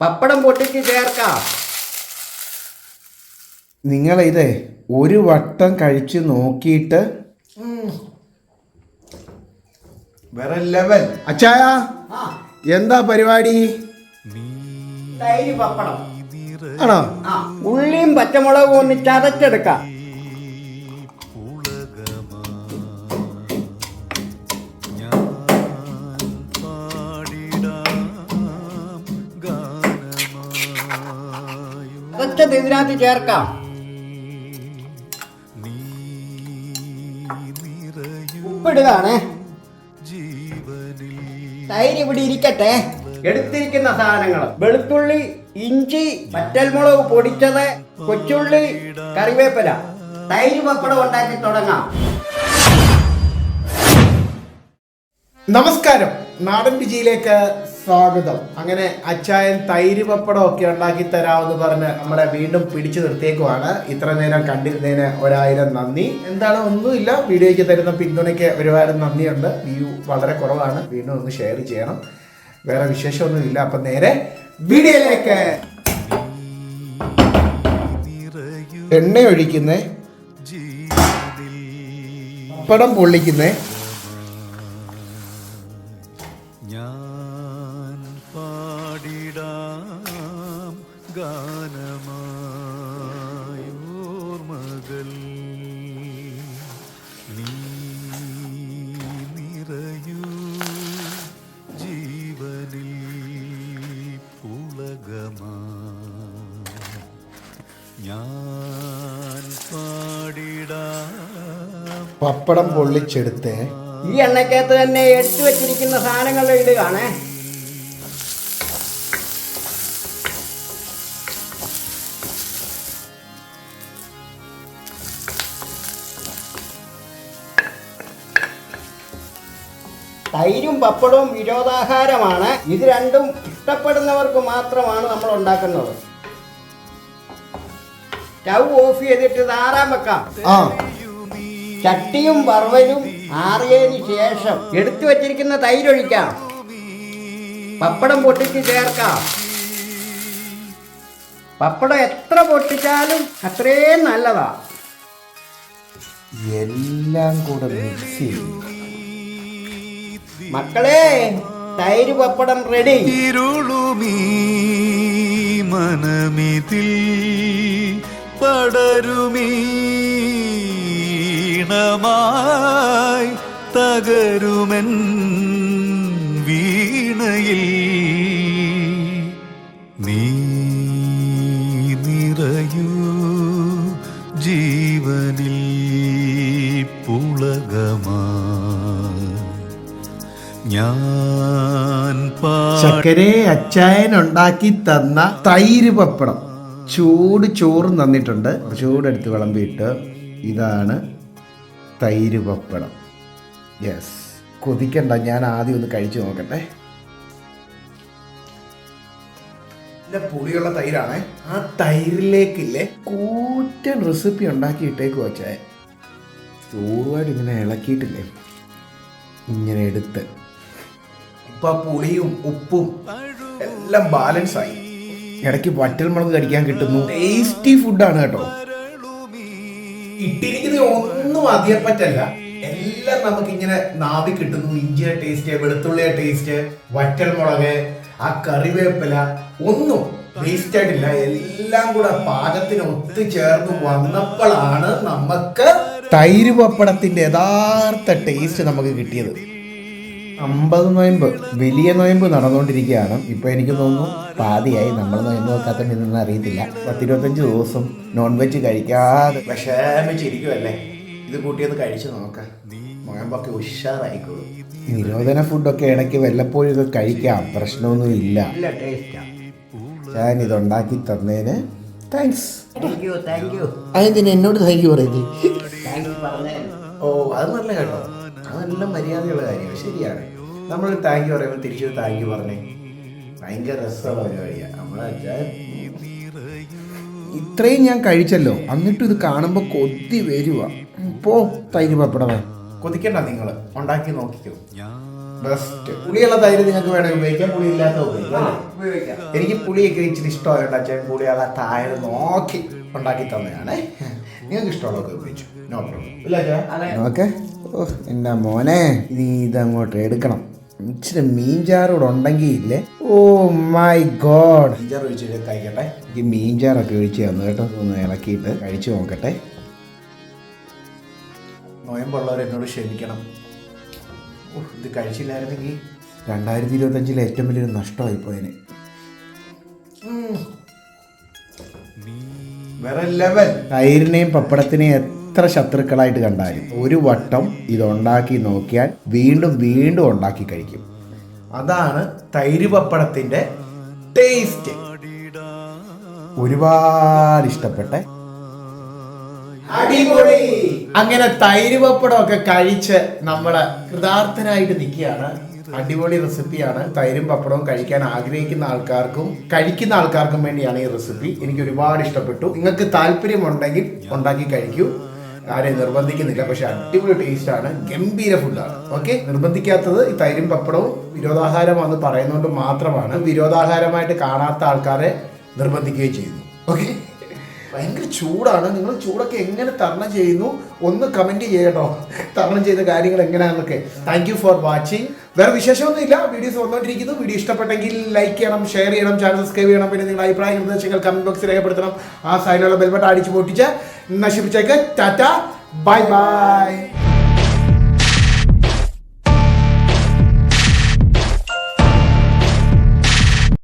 പപ്പടം പൊട്ടിച്ച് ചേർക്കാം. നിങ്ങൾ ഇതേ ഒരു വട്ടം കഴിച്ച് നോക്കിയിട്ട് വേറെ ലെവൽ അച്ചായ എന്താ പരിപാടി? തൈര് പപ്പടം. ആണോ? ഉള്ളിയും പച്ചമുളകും ഒന്ന് ചതച്ചെടുക്കാം. ചതച്ചത് ഇതിനകത്ത് ചേർക്കാം. ഉപ്പിടുകയാണ്. തൈര് ഇവിടെ ഇരിക്കട്ടെ. എടുത്തിരിക്കുന്ന സാധനങ്ങൾ. വെളുത്തുള്ളി ഇഞ്ചി പറ്റൽമുളക് പൊടിച്ചത് കൊച്ചുള്ളി കറിവേപ്പില. തൈര് പപ്പടം ഉണ്ടാക്കി തുടങ്ങാം. നമസ്കാരം. നാടൻ രുചിയിലേക്ക് സ്വാഗതം. അങ്ങനെ അച്ചായൻ തൈര് പപ്പടം ഒക്കെ ഉണ്ടാക്കി തരാമെന്ന് പറഞ്ഞ് നമ്മളെ വീണ്ടും പിടിച്ചു നിർത്തിയേക്കുവാണ്. ഇത്ര നേരം കണ്ടിരുന്നതിന് ഒരായിരം നന്ദി. എന്താണ് ഒന്നുമില്ല. വീഡിയോയ്ക്ക് തരുന്ന പിന്തുണയ്ക്ക് ഒരുപാട് നന്ദിയുണ്ട്. വ്യൂ വളരെ കുറവാണ്. വീണ്ടും ഒന്ന് ഷെയർ ചെയ്യണം. വേറെ വിശേഷമൊന്നുമില്ല. അപ്പം നേരെ വീഡിയോയിലേക്ക്. എണ്ണ ഒഴിക്കുന്നേ പപ്പടം പൊള്ളിക്കുന്നേ. ഗാനമായോർമകൾ നീ നിറയൂ ജീവനിൽ പുളകമാ. ഞാൻ പാടിടാം പപ്പടം പൊള്ളിച്ചെടുത്തേ ഈ എണ്ണക്കകത്ത് തന്നെ എടുത്തു വെച്ചിരിക്കുന്ന സാധനങ്ങൾ ഇടുകയാണേ. തൈരും പപ്പടവും വിരോധാഹാരമാണ്. ഇത് രണ്ടും ഇഷ്ടപ്പെടുന്നവർക്ക് മാത്രമാണ് നമ്മൾ ഉണ്ടാക്കുന്നത്. സ്റ്റൗ ഓഫ് ചെയ്തിട്ട് ഇത് ആറാൻ വെക്കാം. ചട്ടിയും വറവലും ആറിയതിന് ശേഷം എടുത്തു വച്ചിരിക്കുന്ന തൈരൊഴിക്കാം. പപ്പടം പൊട്ടിച്ച് ചേർക്കാം. പപ്പടം എത്ര പൊട്ടിച്ചാലും അത്രയും നല്ലതാ. എല്ലാം കൂടെ മിക്സ് ചെയ്യും മക്കളെ തൈര് പപ്പടം റെഡി ഇരുളുമീ മനമിതിൽ പടരുമീണമായി തകരുമൻ വീണയിൽ. ഞാൻ അച്ചായൻ ഉണ്ടാക്കി തന്ന തൈര് പപ്പടം. ചൂട് ചോറും തന്നിട്ടുണ്ട്. ചൂടെടുത്ത് വിളമ്പിയിട്ട് ഇതാണ് തൈര് പപ്പടം. യെസ് കൊതിക്കണ്ട ഞാൻ ആദ്യം ഒന്ന് കഴിച്ചു നോക്കട്ടെ. നല്ല പുളിയുള്ള തൈരാണേ. ആ തൈരിലേക്കില്ലേ കൂറ്റൻ റെസിപ്പി ഉണ്ടാക്കി ഇട്ടേക്ക് വച്ചായ ചോറുമായിട്ട് ഇങ്ങനെ ഇളക്കിയിട്ടില്ലേ? ഇങ്ങനെ എടുത്ത്. ഇപ്പൊ ആ പുളിയും ഉപ്പും എല്ലാം ബാലൻസ് ആയി. ഇടയ്ക്ക് വറ്റൽ മുളക് കടിക്കാൻ കിട്ടുന്നു. ടേസ്റ്റി ഫുഡാണ് കേട്ടോ. ഇട്ടിരിക്കുന്നത് ഒന്നും അധികപ്പറ്റല്ല എല്ലാം നമുക്ക് ഇങ്ങനെ നാവി കിട്ടുന്നു. ഇഞ്ചിയുടെ ടേസ്റ്റ് വെളുത്തുള്ളിയുടെ ടേസ്റ്റ് വറ്റൽ മുളക് ആ കറിവേപ്പില ഒന്നും വേസ്റ്റ് ആയിട്ടില്ല. എല്ലാം കൂടെ പാകത്തിന് ഒത്തുചേർന്ന് വന്നപ്പോഴാണ് നമുക്ക് തൈര് പപ്പടത്തിന്റെ യഥാർത്ഥ ടേസ്റ്റ് നമുക്ക് കിട്ടിയത്. അമ്പത് നോയമ്പ് വലിയ നോയമ്പ് നടന്നുകൊണ്ടിരിക്കുകയാണ്. ഇപ്പോൾ എനിക്ക് തോന്നുന്നു പാതിയായി നമ്മൾ നോയമ്പ് വെക്കാത്ത നിന്നൊന്നും അറിയത്തില്ല. പത്തിരുപത്തഞ്ച് ദിവസം നോൺ വെജ് കഴിക്കാതെ വിഷമിച്ചിരിക്കുമല്ലേ ഇത് കൂട്ടിയൊന്ന് കഴിച്ചു നോക്കാം. നോയമ്പൊക്കെ ഉഷാറായിക്കോളും. നിരോധന ഫുഡൊക്കെ ഇടയ്ക്ക് വല്ലപ്പോഴും ഇത് കഴിക്കാം. പ്രശ്നമൊന്നും ഇല്ല. ഞാൻ ഞാൻ ഇതുണ്ടാക്കി തന്നതിന് thanks thank you thank you അതെന്തിന് എന്നോട് താങ്ക് യു പറയുന്നത് ഓ അത് നല്ല കേട്ടോ. അതെല്ലാം മര്യാദയുള്ള കാര്യമാണ് ശരിയാണ്. നമ്മൾ താങ്ക് യു പറയുമ്പോൾ തിരിച്ചു താങ്ക് യു പറഞ്ഞേ. ഭയങ്കര രസമുള്ള പരിപാടിയാണ് നമ്മളെ ഇത്രയും ഞാൻ കഴിച്ചല്ലോ. എന്നിട്ടും ഇത് കാണുമ്പോൾ കൊതി വരുക ഇപ്പോ തൈര് പപ്പടമേ കൊതിക്കണ്ട നിങ്ങൾ ഉണ്ടാക്കി നോക്കിക്കോ. ബെസ്റ്റ് പുളിയുള്ള തൈര് നിങ്ങൾക്ക് വേണമെങ്കിൽ ഉപയോഗിക്കാം. പുളി ഇല്ലാത്ത ഉപയോഗിക്കാം എനിക്ക് പുളിയൊക്കെ ഇച്ചിരി ഇഷ്ടമായിട്ട് അച്ഛൻ പുളിയുള്ള താഴെ നോക്കി ഉണ്ടാക്കി തന്നെയാണ് നിങ്ങൾക്ക് ഇഷ്ടമുള്ളതൊക്കെ ഉപയോഗിച്ചു. നോ ഓക്കെ ഓ എന്റെ മോനെ. ഇനി ഇതങ്ങോട്ട് എടുക്കണം. ഇച്ചിരി മീൻചാറൂടെ ഉണ്ടെങ്കിൽ ഇല്ലേ ഓ മൈ ഗോഡ്. മീൻചാർ ഒഴിച്ച് കഴിക്കട്ടെ എനിക്ക് മീൻചാറൊക്കെ ഒഴിച്ച് തന്നു കേട്ടോ. ഒന്ന് ഇളക്കിയിട്ട് കഴിച്ചു നോക്കട്ടെ. നോയമ്പുള്ളവർ എന്നോട് ക്ഷമിക്കണം. ഇത് കഴിച്ചില്ലായിരുന്നെങ്കിൽ രണ്ടായിരത്തി ഇരുപത്തഞ്ചിലെ ഏറ്റവും വലിയൊരു നഷ്ടമായി പോയതിന് വേറെ ലെവൽ തൈരിനെയും പപ്പടത്തിനെയും എത്ര ശത്രുക്കളായിട്ട് കണ്ടാലും ഒരു വട്ടം ഇതുണ്ടാക്കി നോക്കിയാൽ വീണ്ടും വീണ്ടും ഉണ്ടാക്കി കഴിക്കും. അതാണ് തൈര് പപ്പടത്തിന്റെ ടേസ്റ്റ് ഒരുപാട് ഇഷ്ടപ്പെട്ട അടിപൊളി. അങ്ങനെ തൈര് പപ്പടം ഒക്കെ കഴിച്ച് നമ്മൾ കൃതാർത്ഥനായിട്ട് നിൽക്കുകയാണ്. അടിപൊളി റെസിപ്പിയാണ്. തൈരും പപ്പടവും കഴിക്കാൻ ആഗ്രഹിക്കുന്ന ആൾക്കാർക്കും കഴിക്കുന്ന ആൾക്കാർക്കും വേണ്ടിയാണ് ഈ റെസിപ്പി. എനിക്ക് ഒരുപാട് ഇഷ്ടപ്പെട്ടു. നിങ്ങൾക്ക് താല്പര്യമുണ്ടെങ്കിൽ ഉണ്ടാക്കി കഴിക്കൂ. ആരെയും നിർബന്ധിക്കുന്നില്ല. പക്ഷെ അടിപൊളി ടേസ്റ്റ് ആണ്. ഗംഭീര ഫുഡാണ് ഓക്കെ നിർബന്ധിക്കാത്തത് ഈ തൈരും പപ്പടവും വിരോധാഹാരമാണെന്ന് പറയുന്നതുകൊണ്ട് മാത്രമാണ് വിരോധാഹാരമായിട്ട് കാണാത്ത ആൾക്കാരെ നിർബന്ധിക്കുകയും ചെയ്യുന്നു ഓക്കെ ഭയങ്കര ചൂടാണ്. നിങ്ങൾ ചൂടൊക്കെ എങ്ങനെ തരണം ചെയ്യുന്നു? ഒന്ന് കമന്റ് ചെയ്യട്ടോ. തരണം ചെയ്ത കാര്യങ്ങൾ എങ്ങനെയാണെന്നൊക്കെ താങ്ക് യു ഫോർ വാച്ചിങ് വേറെ വിശേഷമൊന്നുമില്ല. വീഡിയോസ് വന്നുകൊണ്ടിരിക്കുന്നു വീഡിയോ ഇഷ്ടപ്പെട്ടെങ്കിൽ ലൈക്ക് ചെയ്യണം ഷെയർ ചെയ്യണം ചാനൽ സബ്സ്ക്രൈബ് ചെയ്യണം. പിന്നെ നിങ്ങളുടെ അഭിപ്രായ നിർദ്ദേശങ്ങൾ കമന്റ് ബോക്സിൽ രേഖപ്പെടുത്തണം. ആ സൈഡിലുള്ള ബെൽബട്ട് അടിച്ചു പൊട്ടിച്ച് നശിപ്പിച്ചേക്ക്. Tata bye bye